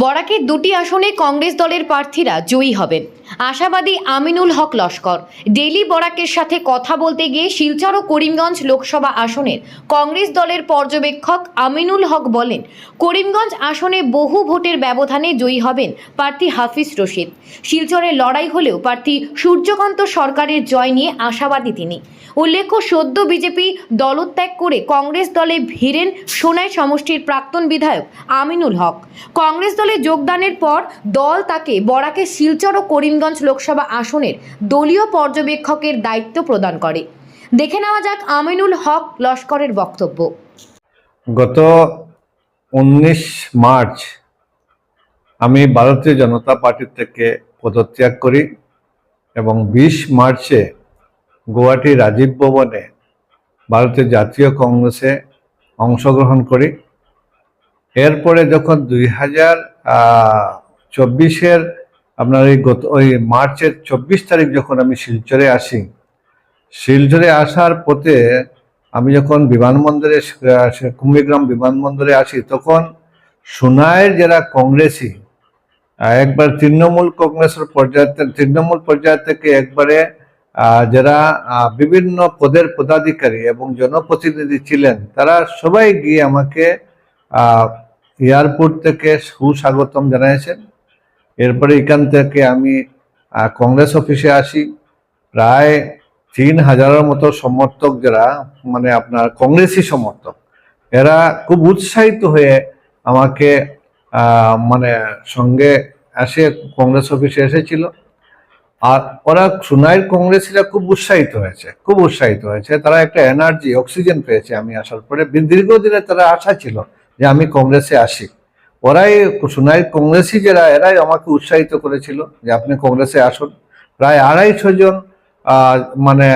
বরাকের দুটি আসনে কংগ্রেস দলের প্রার্থীরা জয়ী হবেন। আশাবাদী আমিনুল হক লস্কর। ডেলি বরাকের সাথে কথা বলতে গিয়ে শিলচর ও করিমগঞ্জ লোকসভা আসনের কংগ্রেস দলের পর্যবেক্ষক আমিনুল হক বলেন, করিমগঞ্জ আসনে বহু ভোটের ব্যবধানে জয়ী হবেন প্রার্থী হাফিজ রশিদ। শিলচরের লড়াই হলেও প্রার্থী সূর্যকান্ত সরকারের জয় নিয়ে আশাবাদী তিনি। উল্লেখ্য, সদ্য বিজেপি দলত্যাগ করে কংগ্রেস দলে ভিড়েন সোনাই সমষ্টির প্রাক্তন বিধায়ক আমিনুল হক। কংগ্রেস দলে যোগদানের পর দল তাকে বরাকে শিলচর ও করিমগঞ্জ লোকসভা আসনের দলীয় পর্যবেক্ষকের দায়িত্ব প্রদান করে। দেখে নেওয়া যাক আমিনুল হক লস্করের বক্তব্য। গত উনিশ মার্চ আমি ভারতীয় জনতা পার্টি থেকে পদত্যাগ করি এবং বিশ মার্চে গুয়াহাটি রাজীব ভবনে ভারতীয় জাতীয় কংগ্রেসে অংশগ্রহণ করি। এরপরে যখন দুই হাজার চব্বিশের আপনার এই গত, ওই মার্চের চব্বিশ তারিখ যখন আমি শিলচরে আসি, শিলচরে আসার পথে আমি যখন বিমানবন্দরে কুম্বিগ্রাম বিমানবন্দরে আসি, তখন সোনাইয়ের যারা কংগ্রেসি একবার তৃণমূল কংগ্রেসের পর্যায়ে তৃণমূল পর্যায় থেকে একবারে যারা বিভিন্ন পদের পদাধিকারী এবং জনপ্রতিনিধি ছিলেন, তারা সবাই গিয়ে আমাকে এয়ারপোর্ট থেকে সুস্বাগতম জানিয়েছেন এরপরে এখান থেকে আমি কংগ্রেস অফিসে আসি। প্রায় তিন হাজারের মতো সমর্থক যারা মানে আপনার কংগ্রেসি সমর্থক, এরা খুব উৎসাহিত হয়ে আমাকে মানে সঙ্গে এসে কংগ্রেস অফিসে এসেছিল। আর ওরা সুনাইয়ের কংগ্রেসিরা খুব উৎসাহিত হয়েছে, খুব উৎসাহিত হয়েছে। তারা একটা এনার্জি, অক্সিজেন পেয়েছে আমি আসার পরে। দীর্ঘদিনে তারা আশা ছিল যে আমি কংগ্রেসে আসি। ওরাই সুনাইয়ের কংগ্রেসি যারা, এরাই আমাকে উৎসাহিত করেছিল যে আপনি কংগ্রেসে আসুন। প্রায় আড়াইশো জন মানে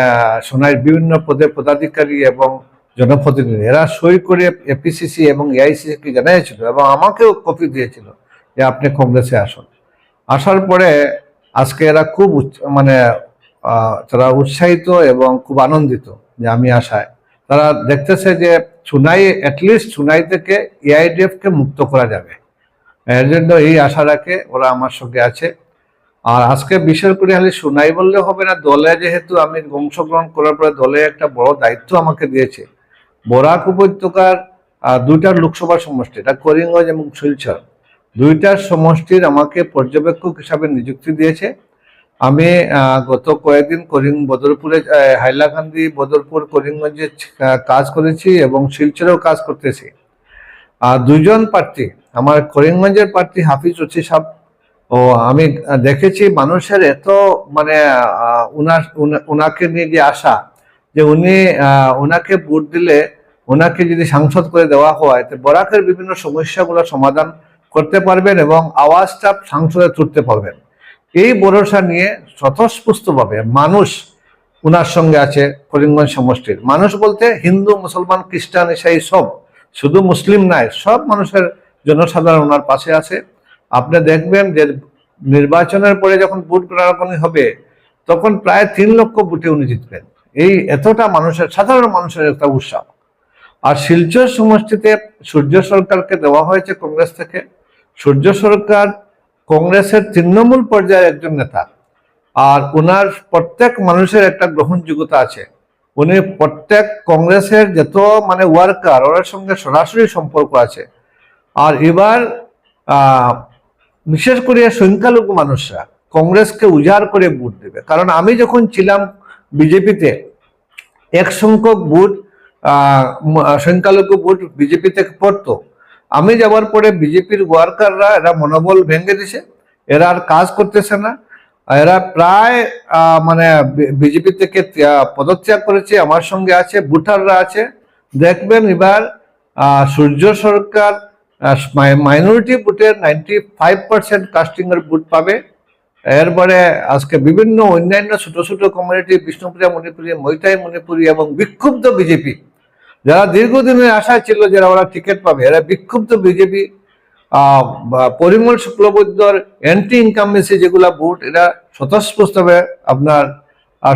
সোনাইয়ের বিভিন্ন পদে পদাধিকারী এবং জনপ্রতিনিধি, এরা সই করে এপিসিসি এবং এআইসিসিকে জানিয়েছিল এবং আমাকেও কপি দিয়েছিল যে আপনি কংগ্রেসে আসুন। আসার পরে আজকে এরা খুব মানে তারা উৎসাহিত এবং খুব আনন্দিত যে আমি আসায়। তারা দেখতেছে যে সুনাই অ্যাটলিস্ট সুনাই থেকে এআইডিএফ কে মুক্ত করা যাবে। এর জন্য এই আশা রাখে ওরা আমার সঙ্গে আছে। আর আজকে বিশেষ করে খালি সুনাই বললে হবে না দলে যেহেতু আমি অংশগ্রহণ করার পরে দলে একটা বড় দায়িত্ব আমাকে দিয়েছে। বরাক উপত্যকার আহ, দুইটা লোকসভা সমষ্টি এটা করিমগঞ্জ এবং শিলচর। দুইটার সমষ্টির আমাকে পর্যবেক্ষক হিসাবে নিযুক্তি দিয়েছে। আমি গত কয়েকদিন করিম, বদরপুরে হাইলাকান্দি, বদরপুর, করিমগঞ্জে কাজ করেছি এবং শিলচরেও কাজ করতেছি। আর দুজন প্রার্থী, আমার করিমগঞ্জের প্রার্থী হাফিজ রচি সাহেব, ও আমি দেখেছি মানুষের এত মানে উনার উনা- উনাকে নিয়ে যে আশা, যে উনি ওনাকে ভোট দিলে ওনাকে যদি সাংসদ করে দেওয়া হয়, তো বরাকের বিভিন্ন সমস্যাগুলো সমাধান করতে পারবেন এবং আওয়াজটা সাংসদে তুলতে পারবেন। এই ভরসা নিয়ে স্বতঃস্ফূর্তভাবে মানুষ উনার সঙ্গে আছে করিমগঞ্জ সমষ্টির। মানুষ বলতে হিন্দু, মুসলমান, খ্রিস্টান, ইসাই সব। শুধু মুসলিম নয় সব মানুষের জনসাধারণ ওনার পাশে আছে। আপনি দেখবেন যে নির্বাচনের পরে যখন ভোট গ্রহণ হবে, তখন প্রায় তিন লক্ষ ভোটে উনি জিতবেন। এই এতটা মানুষের, সাধারণ মানুষের একটা উৎসাহ। আর শিলচর সমষ্টিতে সূর্য সরকারকে দেওয়া হয়েছে কংগ্রেস থেকে। সূর্য সরকার কংগ্রেসের তৃণমূল পর্যায়ের একজন নেতা। আর ওনার প্রত্যেক মানুষের একটা গ্রহণযোগ্যতা আছে। উনি প্রত্যেক কংগ্রেসের যত মানে ওয়ার্কার ওনার সঙ্গে সরাসরি সম্পর্ক আছে। আর এবার বিশেষ করে সংখ্যালঘু মানুষরা কংগ্রেসকে উজাড় করে ভোট দেবে। কারণ আমি যখন ছিলাম বিজেপিতে, এক সংখ্যক ভোট সংখ্যালঘু ভোট বিজেপি থেকে পড়তো। আমি যাওয়ার পরে বিজেপির ওয়ার্কাররা এরা মনোবল ভেঙে দিছে, এরা আর কাজ করতেছে না এরা প্রায় মানে বিজেপি থেকে পদত্যাগ করেছে, আমার সঙ্গে আছে, ভোটাররা আছে। দেখবেন এবার সূর্য সরকার মাইনরিটি ভোটের নাইনটি ফাইভ পার্সেন্ট কাস্টিং এর ভোট পাবে। এরপরে আজকে বিভিন্ন অন্যান্য ছোট ছোট কমিউনিটি বিষ্ণুপুরিয়া মণিপুরী, মৈতাই, মণিপুরী এবং বিক্ষুব্ধ বিজেপি যারা দীর্ঘদিনের আশায় ছিল যারা ওরা টিকিট পাবে, এরা বিক্ষুব্ধ বিজেপি পরিমল শুক্লবৈদ্যর অ্যান্টি ইনকামেন্সি যেগুলা ভোট, এরা স্বতঃস্ফূর্তভাবে আপনার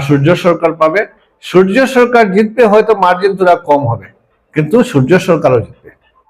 সূর্য সরকার পাবে। সূর্য সরকার জিতবে, হয়তো মার্জিন তোরা কম হবে, কিন্তু সূর্য সরকারও জিতবে।